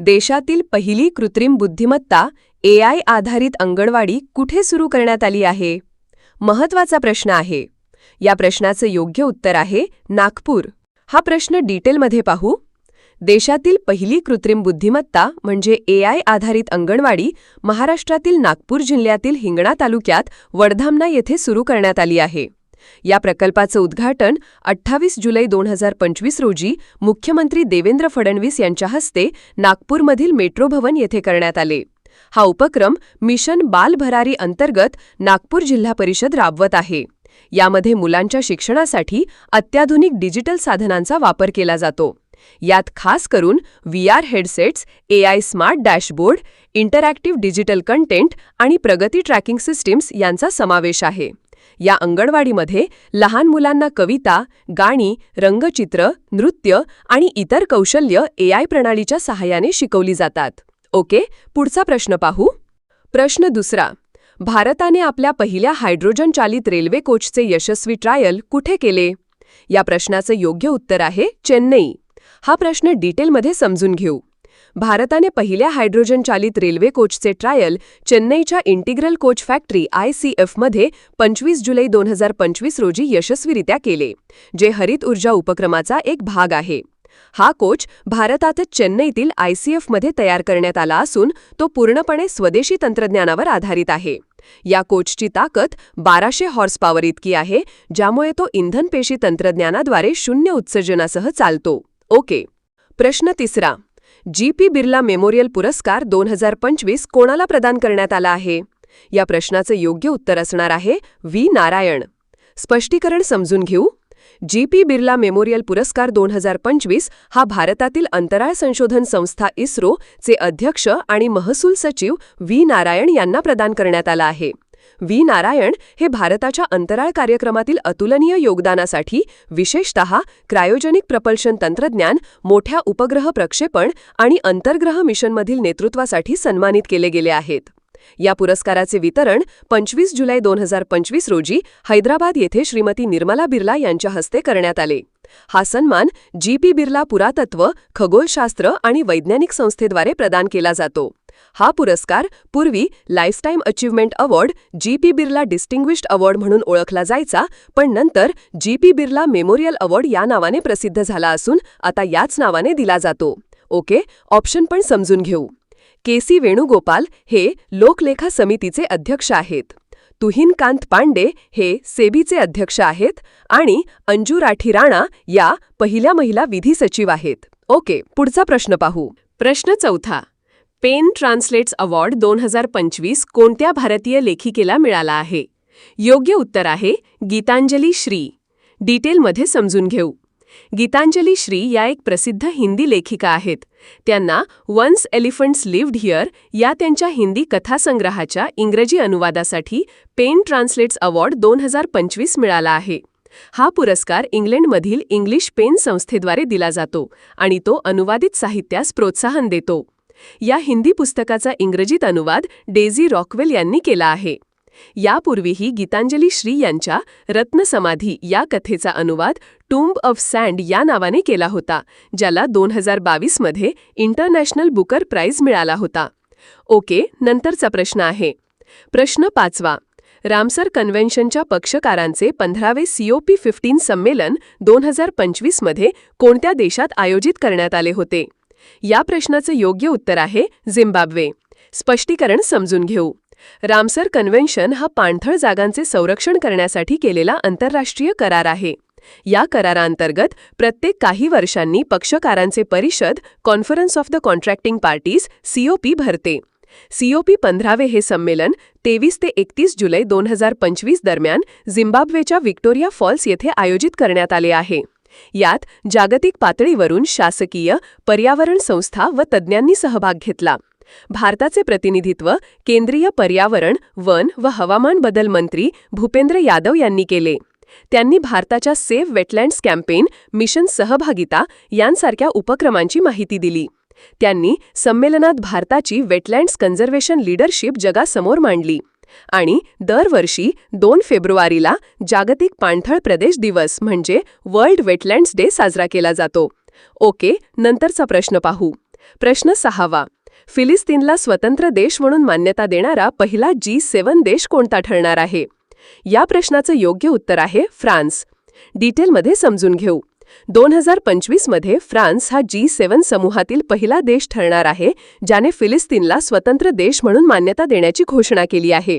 देशातील पहिली कृत्रिम बुद्धिमत्ता ए आधारित अंगणवाडी कुठे सुरू करण्यात आली आहे? महत्त्वाचा प्रश्न आहे. या प्रश्नाचं योग्य उत्तर आहे नागपूर. हा प्रश्न डिटेलमध्ये पाहू. देशातील पहिली कृत्रिम बुद्धिमत्ता म्हणजे ए आधारित अंगणवाडी महाराष्ट्रातील नागपूर जिल्ह्यातील हिंगणा तालुक्यात वडधामना येथे सुरू करण्यात आली आहे. या प्रकल्पाचं उद्घाटन अठ्ठावीस जुलै दोन हजार पंचवीस रोजी मुख्यमंत्री देवेंद्र फडणवीस यांच्या हस्ते नागपूरमधील मेट्रो भवन येथे करण्यात आले. हा उपक्रम मिशन बाल भरारी अंतर्गत नागपूर जिल्हा परिषद राबवत आहे. यामध्ये मुलांच्या शिक्षणासाठी अत्याधुनिक डिजिटल साधनांचा वापर केला जातो. यात खास करून V R headsets AI smart dashboard interactive digital content आणि प्रगती ट्रॅकिंग सिस्टीम्स यांचा समावेश आहे. या अंगणवाडीमध्ये लहान मुलांना कविता गाणी रंगचित्र नृत्य आणि इतर कौशल्य ए आय प्रणालीच्या सहाय्याने शिकवली जातात. ओके पुढचा प्रश्न पाहू. प्रश्न दुसरा. भारताने आपल्या पहिल्या हायड्रोजन चालित रेल्वे कोचचे यशस्वी ट्रायल कुठे केले? या प्रश्नाचं योग्य उत्तर आहे चेन्नई. हा प्रश्न डिटेलमध्ये समजून घेऊ. भारताने पहिल्या हायड्रोजन चालित रेल्वे कोचचे ट्रायल चेन्नईच्या integral coach factory I C एफमध्ये पंचवीस जुलै दोन हजार पंचवीस रोजी यशस्वीरित्या केले जे हरित ऊर्जा उपक्रमाचा एक भाग आहे. हा कोच भारतातच चेन्नईतील आयसीएफमध्ये तयार करण्यात आला असून तो पूर्णपणे स्वदेशी तंत्रज्ञानावर आधारित आहे. या कोचची ताकद बाराशे हॉर्स पॉवर इतकी आहे ज्यामुळे तो इंधनपेशी तंत्रज्ञानाद्वारे शून्य उत्सर्जनासह चालतो. ओके. प्रश्न तिसरा. जी पी बिर्ला मेमोरियल पुरस्कार दोन हजार पंचवीस कोणाला प्रदान करण्यात आला आहे? या प्रश्नाचं योग्य उत्तर असणार आहे व्ही. नारायण. स्पष्टीकरण समजून घेऊ. जी पी बिर्ला मेमोरियल पुरस्कार दोन हजार पंचवीस हा भारतातील अंतराळ संशोधन संस्था इस्रो चे अध्यक्ष आणि महसूल सचिव व्ही. नारायण यांना प्रदान करण्यात आला आहे. व्ही. नारायण हे भारताच्या अंतराळ कार्यक्रमातील अतुलनीय योगदानासाठी विशेषत क्रायोजनिक प्रपल्शन तंत्रज्ञान मोठ्या उपग्रह प्रक्षेपण आणि अंतर्ग्रह मिशनमधील नेतृत्वासाठी सन्मानित केले गेले आहेत. या पुरस्काराचे वितरण पंचवीस जुलै दोन हजार पंचवीस रोजी हैदराबाद येथे श्रीमती निर्मला बिर्ला यांच्या हस्ते करण्यात आले. हा सन्मान जी पी बिर्ला पुरातत्व खगोलशास्त्र आणि वैज्ञानिक संस्थेद्वारे प्रदान केला जातो. हा पुरस्कार पूर्वी lifetime achievement award G P Birla distinguished award म्हणून ओळखला जायचा पण नंतर G P Birla memorial award या नावाने प्रसिद्ध झाला असून आता याच नावाने दिला जातो. ओके? ऑप्शन पण समजून घेऊ. के सी वेणुगोपाल हे लोकलेखा समितीचे अध्यक्ष आहेत. तुहिनकांत पांडे हे सेबीचे अध्यक्ष आहेत आणि अंजू राठी राणा या पहिल्या महिला विधी सचिव आहेत. ओके पुढचा प्रश्न पाहू. प्रश्न चौथा. पेन ट्रान्सलेट्स अवॉर्ड दोन हजार पंचवीस कोणत्या भारतीय लेखिकेला मिळाला आहे? योग्य उत्तर आहे गीतांजली श्री. डिटेलमध्ये समजून घेऊ. गीतांजली श्री या एक प्रसिद्ध हिंदी लेखिका आहेत. त्यांना वन्स एलिफंट्स लिव्ड हिअर या त्यांच्या हिंदी कथासंग्रहाच्या इंग्रजी अनुवादासाठी पेन ट्रान्सलेट्स अवॉर्ड दोन हजार पंचवीस मिळाला आहे. हा पुरस्कार इंग्लंडमधील इंग्लिश पेन संस्थेद्वारे दिला जातो आणि तो अनुवादित साहित्यास प्रोत्साहन देतो. या हिंदी पुस्तकाचा इंग्रजीत अनुवाद डेझी रॉकवेल यांनी केला आहे. यापूर्वीही गीतांजली श्री यांच्या रत्नसमाधी या कथेचा अनुवाद टूम्ब ऑफ सँड या नावाने केला होता ज्याला दोन हजार बावीसमध्ये इंटरनॅशनल बुकर प्राईज मिळाला होता. ओके नंतरचा प्रश्न आहे. प्रश्न पाचवा. रामसर कन्व्हेन्शनच्या पक्षकारांचे पंधरावे सीओपी फिफ्टीन संमेलन दोन हजार पंचवीसमध्ये कोणत्या देशात आयोजित करण्यात आले होते? या प्रश्नाचं योग्य उत्तर आहे झिम्बाब्वे. स्पष्टीकरण समजून घेऊ. रामसर कन्व्हेन्शन हा पाणथळ जागांचे संरक्षण करण्यासाठी केलेला आंतरराष्ट्रीय करार आहे. या कराराअंतर्गत प्रत्येक काही वर्षांनी पक्षकारांचे परिषद conference of the contracting parties COP भरते. सीओपी पंधरावे हे संमेलन तेवीस ते एकतीस जुलै दोन हजार पंचवीस दरम्यान झिम्बाब्वेच्या व्हिक्टोरिया फॉल्स येथे आयोजित करण्यात आले आहे. यात जागतिक पातळीवरून शासकीय पर्यावरण संस्था व तज्ज्ञांनी सहभाग घेतला. भारताचे प्रतिनिधित्व केंद्रीय पर्यावरण वन व हवामान बदल मंत्री भूपेंद्र यादव यांनी केले. त्यांनी भारताच्या सेव्ह वेटलँड्स कॅम्पेन मिशन सहभागिता यांसारख्या उपक्रमांची माहिती दिली. त्यांनी संमेलनात भारताची वेटलँड्स कन्झर्वेशन लीडरशिप जगासमोर मांडली आणि दरवर्षी दोन फेब्रुवारीला जागतिक पाणथळ प्रदेश दिवस म्हणजे वर्ल्ड वेटलँड्स डे साजरा केला जातो. ओके नंतरचा प्रश्न पाहू. प्रश्न सहावा. फिलिस्तीनला स्वतंत्र देश म्हणून मान्यता देणारा पहिला जी सेवन देश कोणता ठरणार आहे? या प्रश्नाचं योग्य उत्तर आहे फ्रान्स. डिटेलमध्ये समजून घेऊ. दोन हजार पंचवीसमध्ये फ्रान्स हा जी सेवन समूहातील पहिला देश ठरणार आहे ज्याने फिलिस्तीनला स्वतंत्र देश म्हणून मान्यता देण्याची घोषणा केली आहे.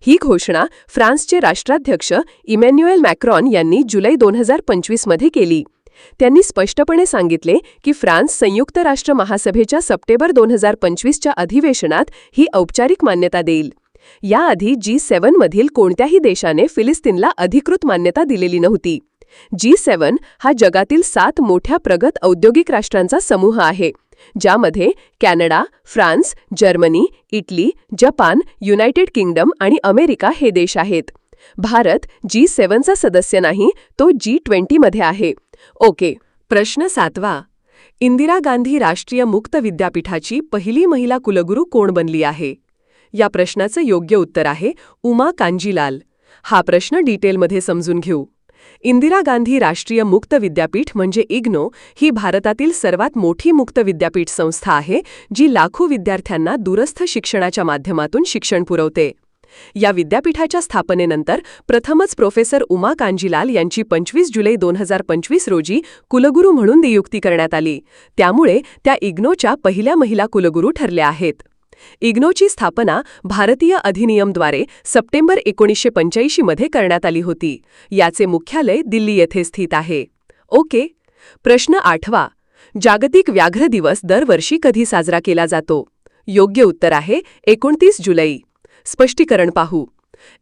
ही घोषणा फ्रान्सचे राष्ट्राध्यक्ष इमॅन्युएल मॅक्रॉन यांनी जुलै दोन हजार पंचवीसमध्ये केली. त्यांनी स्पष्टपणे सांगितले की फ्रान्स संयुक्त राष्ट्र महासभेच्या सप्टेंबर दोन हजार पंचवीसच्या अधिवेशनात ही औपचारिक मान्यता देईल. याआधी जी सेव्हनमधील कोणत्याही देशाने फिलिस्तीनला अधिकृत मान्यता दिलेली नव्हती. जी सेवन हा जगातील सात मोठ्या प्रगत औद्योगिक राष्ट्रांचा समूह आहे ज्यामध्ये Canada France Germany Italy Japan United Kingdom आणि अमेरिका हे देश आहेत. भारत जी सेवनचा सदस्य नाही तो जी ट्वेंटीमध्ये आहे. ओके प्रश्न सातवा. इंदिरा गांधी राष्ट्रीय मुक्त विद्यापीठाची पहिली महिला कुलगुरू कोण बनली आहे? या प्रश्नाचं योग्य उत्तर आहे उमा कांजीलाल. हा प्रश्न डिटेलमध्ये समजून घेऊ. इंदिरा गांधी राष्ट्रीय मुक्त विद्यापीठ म्हणजे इग्नो ही भारतातील सर्वात मोठी मुक्त विद्यापीठ संस्था आहे जी लाखो विद्यार्थ्यांना दूरस्थ शिक्षणाच्या माध्यमातून शिक्षण पुरवते. या विद्यापीठाच्या स्थापनेनंतर प्रथमच प्रोफेसर उमा कांजीलाल यांची पंचवीस जुलै दोन हजार पंचवीस रोजी कुलगुरू म्हणून नियुक्ती करण्यात आली. त्यामुळे त्या इग्नोच्या पहिल्या महिला कुलगुरू ठरल्या आहेत. इग्नोची स्थापना भारतीय अधिनियमद्वारे सप्टेंबर एकोणीसशे पंच्याऐंशीमध्ये करण्यात आली होती. याचे मुख्यालय दिल्ली येथे स्थित आहे. ओके. प्रश्न आठवा. जागतिक व्याघ्र दिवस दरवर्षी कधी साजरा केला जातो? योग्य उत्तर आहे एकोणतीस जुलै. स्पष्टीकरण पाहू.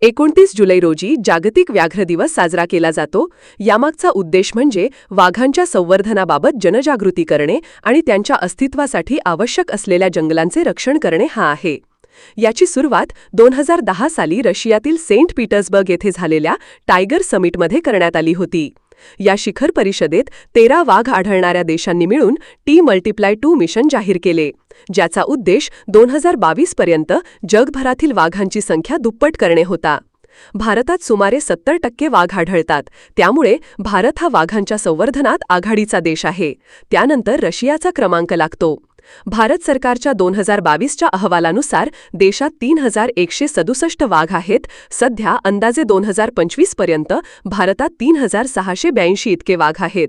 एकोणतीस जुलै रोजी जागतिक व्याघ्र दिवस साजरा केला जातो. यामागचा उद्देश म्हणजे वाघांच्या संवर्धनाबाबत जनजागृती करणे आणि त्यांच्या अस्तित्वासाठी आवश्यक असलेल्या जंगलांचे रक्षण करणे हा आहे. याची सुरुवात दोन हजार दहा साली रशियातील सेंट पीटर्सबर्ग येथे झालेल्या टायगर समिटमध्ये करण्यात आली होती. या शिखर परिषदेत तेरा वाघ आढळणाऱ्या देशांनी मिळून टी मल्टिप्लाय टू मिशन जाहीर केले ज्याचा उद्देश दोन हजार बावीस पर्यंत जगभरातील वाघांची संख्या दुप्पट करणे होता. भारतात सुमारे सत्तर टक्के वाघ आढळतात त्यामुळे भारत हा वाघांच्या संवर्धनात आघाडीचा देश आहे. त्यानंतर रशियाचा क्रमांक लागतो. भारत सरकारच्या दोन हजार बावीसच्या अहवालानुसार देशात तीन हजार एकशे सदुसष्ट वाघ आहेत. सध्या अंदाजे दोन हजार पंचवीसपर्यंत भारतात तीन हजार सहाशे ब्याऐंशी इतके वाघ आहेत.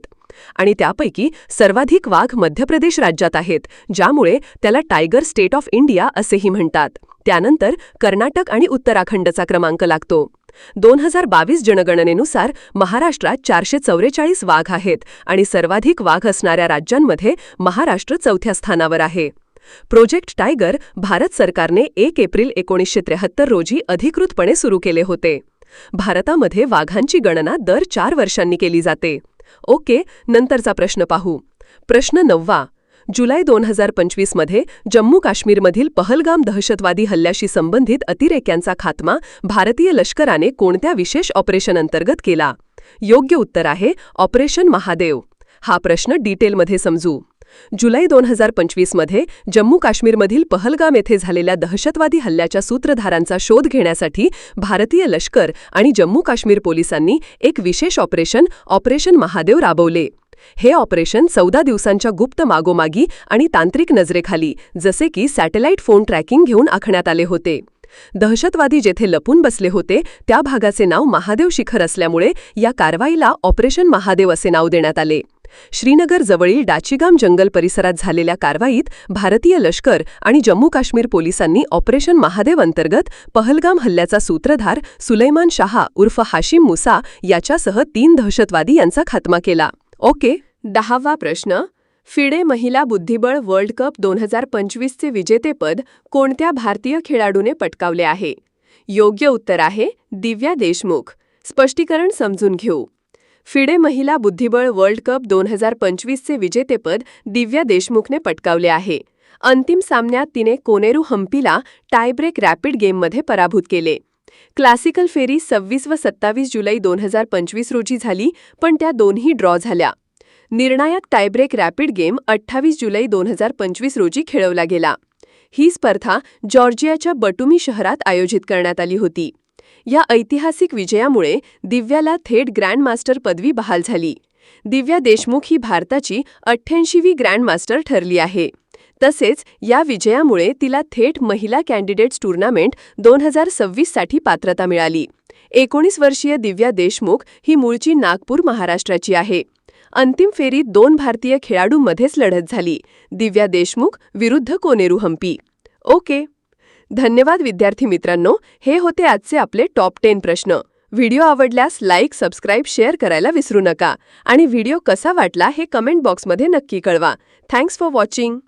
आणि त्यापैकी सर्वाधिक वाघ मध्य प्रदेश राज्यात आहेत ज्यामुळे त्याला टायगर स्टेट ऑफ इंडिया असेही म्हणतात. त्यानंतर कर्नाटक आणि उत्तराखंडचा क्रमांक लागतो. दोन हजार बावीस जनगणनेनुसार महाराष्ट्रात चारशे चौवेचाळीस वाघ आहेत आणि सर्वाधिक वाघ असणाऱ्या राज्यांमध्ये महाराष्ट्र चौथ्या स्थानावर आहे. प्रोजेक्ट टायगर भारत सरकारने एक एप्रिल एकोणीसशे त्र्याहत्तर रोजी अधिकृतपणे सुरू केले होते. भारतामध्ये वाघांची गणना दर चार वर्षांनी केली जाते. ओके नंतरचा प्रश्न पाहू. प्रश्न नववा जुलै दोन हजार पंचवीसमध्ये जम्मू काश्मीरमधील पहलगाम दहशतवादी हल्ल्याशी संबंधित अतिरेक्यांचा खात्मा भारतीय लष्कराने कोणत्या विशेष ऑपरेशन अंतर्गत केला? योग्य उत्तर आहे ऑपरेशन महादेव. हा प्रश्न डिटेलमध्ये समजू. जुलै दोन हजार पंचवीसमध्ये जम्मू काश्मीरमधील पहलगाम येथे झालेल्या दहशतवादी हल्ल्याच्या सूत्रधारांचा शोध घेण्यासाठी भारतीय लष्कर आणि जम्मू काश्मीर पोलिसांनी एक विशेष ऑपरेशन ऑपरेशन महादेव राबवले. हे ऑपरेशन चौदा दिवसांच्या गुप्त मागोमागी आणि तांत्रिक नजरेखाली जसे की सॅटेलाइट फोन ट्रॅकिंग घेऊन आखण्यात आले होते. दहशतवादी जेथे लपून बसले होते त्या भागाचे नाव महादेव शिखर असल्यामुळे या कारवाईला ऑपरेशन महादेव असे नाव देण्यात आले. श्रीनगर जवळील डाचीगाम जंगल परिसरात झालेल्या कारवाईत भारतीय लष्कर आणि जम्मू काश्मीर पोलिसांनी ऑपरेशन महादेव अंतर्गत पहलगाम हल्ल्याचा सूत्रधार सुलैमान शहा उर्फ हाशिम मुसा याच्यासह तीन दहशतवादी यांचा खात्मा केला. ओके. दहावा प्रश्न. फिडे महिला बुद्धिबळ वर्ल्ड कप दोन हजार पंचवीसचे विजेतेपद कोणत्या भारतीय खेळाडूने पटकावले आहे? योग्य उत्तर आहे दिव्या देशमुख. स्पष्टीकरण समजून घेऊ. फिडे महिला बुद्धिबळ वर्ल्ड कप दोन हजार पंचवीसचे विजेतेपद दिव्या देशमुखने पटकावले आहे. अंतिम सामन्यात तिने कोनेरू हम्पीला टायब्रेक रॅपिड गेममध्ये पराभूत केले. क्लासिकल फेरी सव्वीस व सत्तावीस जुलै दोन हजार पंचवीस रोजी झाली पण त्या दोन्ही ड्रॉ झाल्या. निर्णायक टायब्रेक रॅपिड गेम अठ्ठावीस जुलै दोन हजार पंचवीस रोजी खेळवला गेला. ही स्पर्धा जॉर्जियाच्या बटुमी शहरात आयोजित करण्यात आली होती. या ऐतिहासिक विजयामुळे दिव्याला थेट ग्रँडमास्टर पदवी बहाल झाली. दिव्या देशमुख ही भारताची अठ्ठ्याऐंशीवी ग्रँडमास्टर ठरली आहे. तसेच या विजयामुळे तिला थेट महिला कॅन्डिडेट्स टूर्नामेंट दोन हजार सव्वीससाठी पात्रता मिळाली. एकोणीस वर्षीय दिव्या देशमुख ही मूळची नागपूर महाराष्ट्राची आहे. अंतिम फेरीत दोन भारतीय खेळाडूंमध्येच लढत झाली. दिव्या देशमुख विरुद्ध कोनेरू हम्पी ओके. धन्यवाद विद्यार्थी मित्रांनो. हे होते आजचे आपले टॉप टेन प्रश्न. व्हिडिओ आवडल्यास लाईक सबस्क्राईब शेअर करायला विसरू नका. आणि व्हिडिओ कसा वाटला हे कमेंट बॉक्समध्ये नक्की कळवा. Thanks for watching